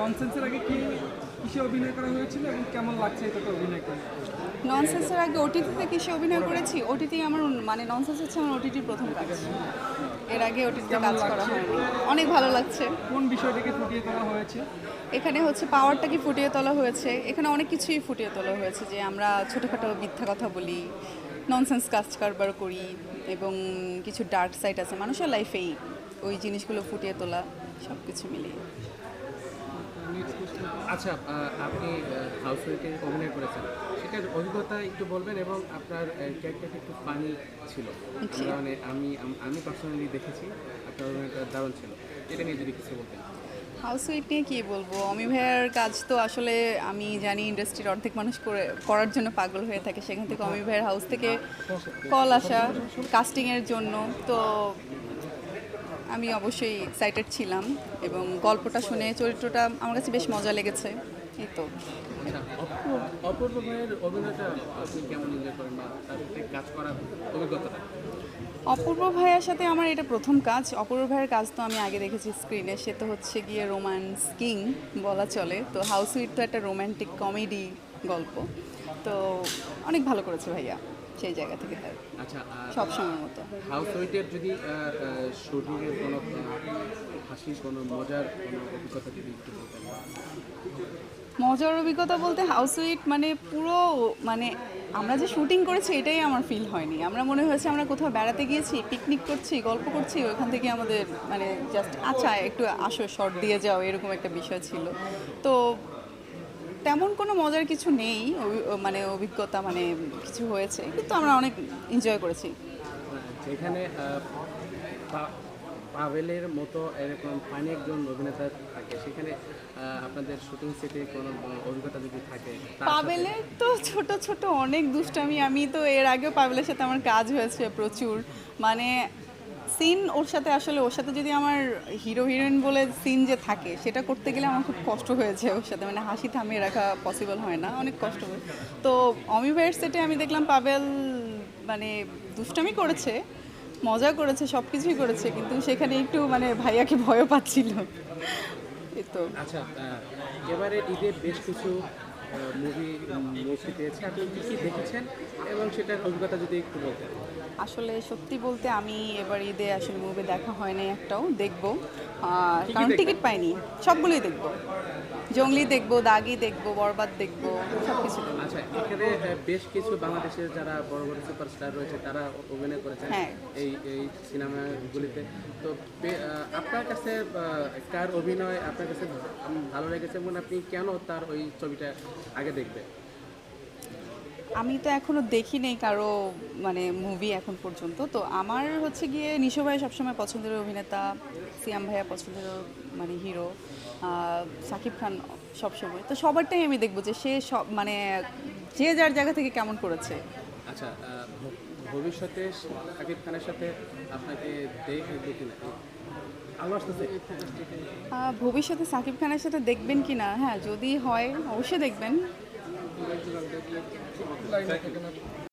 ননসেন্সের আগে কি কিসে অভিনয় করা হয়েছিল এবং কেমন লাগছে এটাতে অভিনয় করে ননসেন্সের আগে ওটিটিতে কিসে অভিনয় করেছি? ওটিটি আমার মানে ননসেন্স হচ্ছে আমার ওটিটির প্রথম কাজ। এর আগে ওটিটিতে কাজ করা হয়নি। অনেক ভালো লাগছে। কোন বিষয়টাকে ফুটিয়ে তোলা হয়েছে? এখানে হচ্ছে পাওয়ারটাকে ফুটিয়ে তোলা হয়েছে? এখানে অনেক কিছুই ফুটিয়ে তোলা হয়েছে যে আমরা ছোটোখাটো মিথ্যা কথা বলি ননসেন্স কাজ কারবার করি এবং কিছু ডার্ক সাইড আছে। মানুষের লাইফেই ওই জিনিসগুলো ফুটিয়ে তোলা সব কিছু মিলিয়ে। আচ্ছা আপনি হাউস ওয়াইফে অভিনয় করেছেন সেটার অভিজ্ঞতা একটু বলবেন এবং আপনার ক্যারেক্টারটা একটু ফানি ছিল। মানে আমি আমি পার্সোনালি দেখেছি আপনার অভিনয়টা দারুণ ছিল। এটা নিয়ে যদি কিছু বলতেন। হাউস ওয়েট নিয়ে কী বলব? অমি ভাইয়ার কাজ তো আসলে আমি জানি ইন্ডাস্ট্রির অর্ধেক মানুষ করে করার জন্য পাগল হয়ে থাকে। সেখান থেকে অমি ভাইয়ের হাউস থেকে কল আসা কাস্টিংয়ের জন্য। তো আমি অবশ্যই এক্সাইটেড ছিলাম এবং গল্পটা শুনে চরিত্রটা আমার কাছে বেশ মজা লেগেছে। এই তো। আচ্ছা অপূর্ব অপূর্ব ভাইয়ের অভিনয়টা আপনি কেমন এনজয় করেন বা সাথে কাজ করার অভিজ্ঞতাটা? অপূর্ব ভাইয়ের সাথে আমার এটা প্রথম কাজ। অপূর্ব ভাইয়ের কাজ তো আমি আগে দেখেছি স্ক্রিনে সে তো হচ্ছে গিয়ে রোম্যান্স কিং বলা চলে। তো হাউস উইট তো একটা রোম্যান্টিক কমেডি গল্প। তো অনেক ভালো করেছে ভাইয়া সেই জায়গা থেকে তার। আচ্ছা সব সময় মতো। হাউস ওয়াইফের যদি শুটিংয়ের কোনো হাসির কোনো মজার কোনো অভিজ্ঞতা যদি একটু বলতেন। মজার অভিজ্ঞতা বলতে হাউস উইট মানে পুরো মানে আমরা যে শুটিং করেছি এটাই আমার ফিল হয়নি। আমরা মনে হয়েছে আমরা কোথাও বেড়াতে গিয়েছি পিকনিক করছি গল্প করছি ওখান থেকে আমাদের মানে জাস্ট আচ্ছা একটু আসো শর্ট দিয়ে যাও এরকম একটা বিষয় ছিল। তো তেমন কোনো মজার কিছু নেই মানে অভিজ্ঞতা মানে কিছু হয়েছে কিন্তু আমরা অনেক এনজয় করেছি। আহ, পাভেলের মতো এরকম পানি একজন অভিনেতা থাকে সেখানে আপনাদের শুটিং সেটে কোনো অভিজ্ঞতা যদি থাকে পাবেলের তো ছোট ছোট অনেক দুষ্টামি আমি তো এর আগেও পাবেলের সাথে আমার কাজ হয়েছে প্রচুর মানে সিন ওর সাথে আসলে, ওর সাথে যদি আমার হিরো, হিরোইন বলে সিন যে থাকে, সেটা করতে গেলে আমার খুব কষ্ট হয়েছে ওর সাথে। মানে হাসি থামিয়ে রাখা পসিবল হয় না, অনেক কষ্ট হয়। তো অমি ভাইয়ের সেটে আমি দেখলাম পাবেল মানে দুষ্টামি করেছে, মজা করেছে সব কিছুই করেছে, কিন্তু সেখানে একটু মানে ভাইয়াকে ভয়ও পাচ্ছিল। তো। আচ্ছা এবারে ঈদে বেশ কিছু মুভি পেয়েছে। আপনি কী দেখেছেন? এবং সেটার অভিজ্ঞতা যদি একটু বলতেন। আসলে সত্যি বলতে আমি এবার ঈদে আসলে মুভি দেখা হয় নাই একটাও দেখব। কারণ টিকিট পাইনি। সবগুলোই দেখব। জঙ্গলি দেখব দাগি দেখব বরবাদ দেখব সব কিছু আচ্ছা এখানে বেশ কিছু বাংলাদেশের যারা বড় বড় সুপারস্টার রয়েছে তারা অভিনয় করেছেন হ্যাঁ। এই এই সিনেমাগুলিতে। তো আপনার কাছে কার অভিনয় আপনার কাছে ভালো লেগেছে এবং আপনি কেন তার ওই ছবিটা আগে দেখবেন? আমি তো এখনও দেখি নেই কারও মানে মুভি এখন পর্যন্ত। তো আমার হচ্ছে গিয়ে নিশো ভাই সবসময় পছন্দের অভিনেতা সিয়াম ভাইয়া পছন্দের মানে হিরো সাকিব খান সবসময়। তো সবারটাই আমি দেখব যে সে সব মানে যে যার জায়গা থেকে কেমন করেছে। আচ্ছা ভবিষ্যতে শাকিব খানের সাথে আপনাকে দেখে না ভবিষ্যতে সাকিব খানের সাথে দেখবেন কি না? হ্যাঁ যদি হয় অবশ্যই দেখবেন। লাইনে থাকে না